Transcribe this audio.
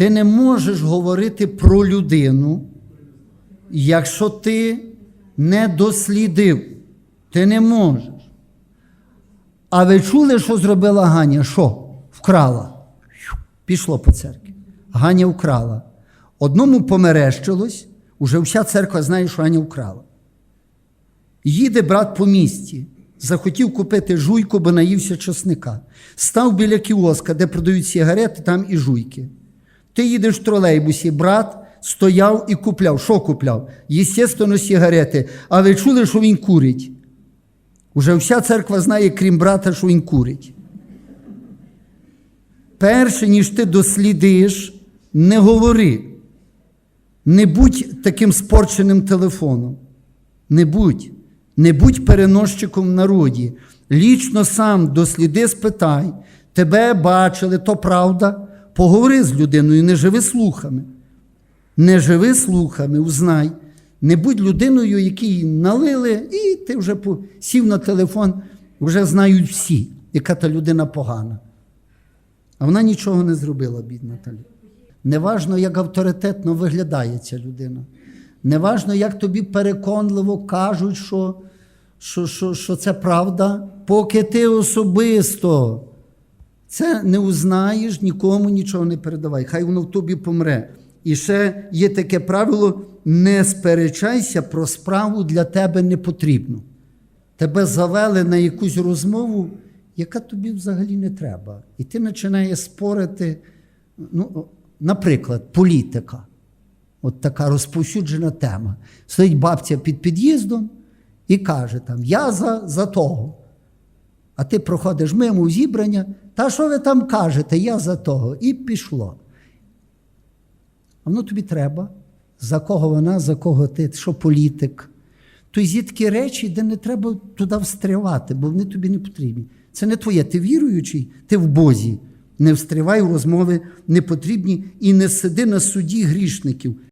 Ти не можеш говорити про людину, якщо ти не дослідив. Ти не можеш. А ви чули, що зробила Ганя? Що? Вкрала. Пішло по церкві. Ганя вкрала. Одному померещилось, уже вся церква знає, що Ганя вкрала. Їде брат по місті, захотів купити жуйку, бо наївся чесника. Став біля кіоска, де продають сигарети, там і жуйки. Ти їдеш в тролейбусі, брат стояв і купляв. Що купляв? Єстественно, сигарети. А ви чули, що він курить? Уже вся церква знає, крім брата, що він курить. Перше, ніж ти дослідиш, не говори. Не будь таким спорченим телефоном. Не будь. Не будь переносчиком в народі. Лічно сам досліди, спитай. Тебе бачили, то правда. Поговори з людиною, не живи слухами. Не живи слухами, узнай. Не будь людиною, якій налили, і ти вже сів на телефон, вже знають всі, яка та людина погана. А вона нічого не зробила, бідна та людина. Неважно, як авторитетно виглядає ця людина. Неважно, як тобі переконливо кажуть, що, що, що, що це правда, поки ти особисто це не узнаєш, нікому нічого не передавай. Хай воно в тобі помре. І ще є таке правило: не сперечайся про справу для тебе не потрібну. Тебе завели на якусь розмову, яка тобі взагалі не треба. І ти починаєш спорити, ну, наприклад, політика. От така розповсюджена тема. Стоїть бабця під під'їздом і каже там: Я за, за того. А ти проходиш мимо зібрання, та що ви там кажете, я за того. І пішло. А воно тобі треба. За кого вона, за кого ти, що політик. То є такі речі, де не треба туди встрявати, бо вони тобі не потрібні. Це не твоє. Ти віруючий, ти в Бозі. Не встрявай в розмови непотрібні і не сиди на суді грішників.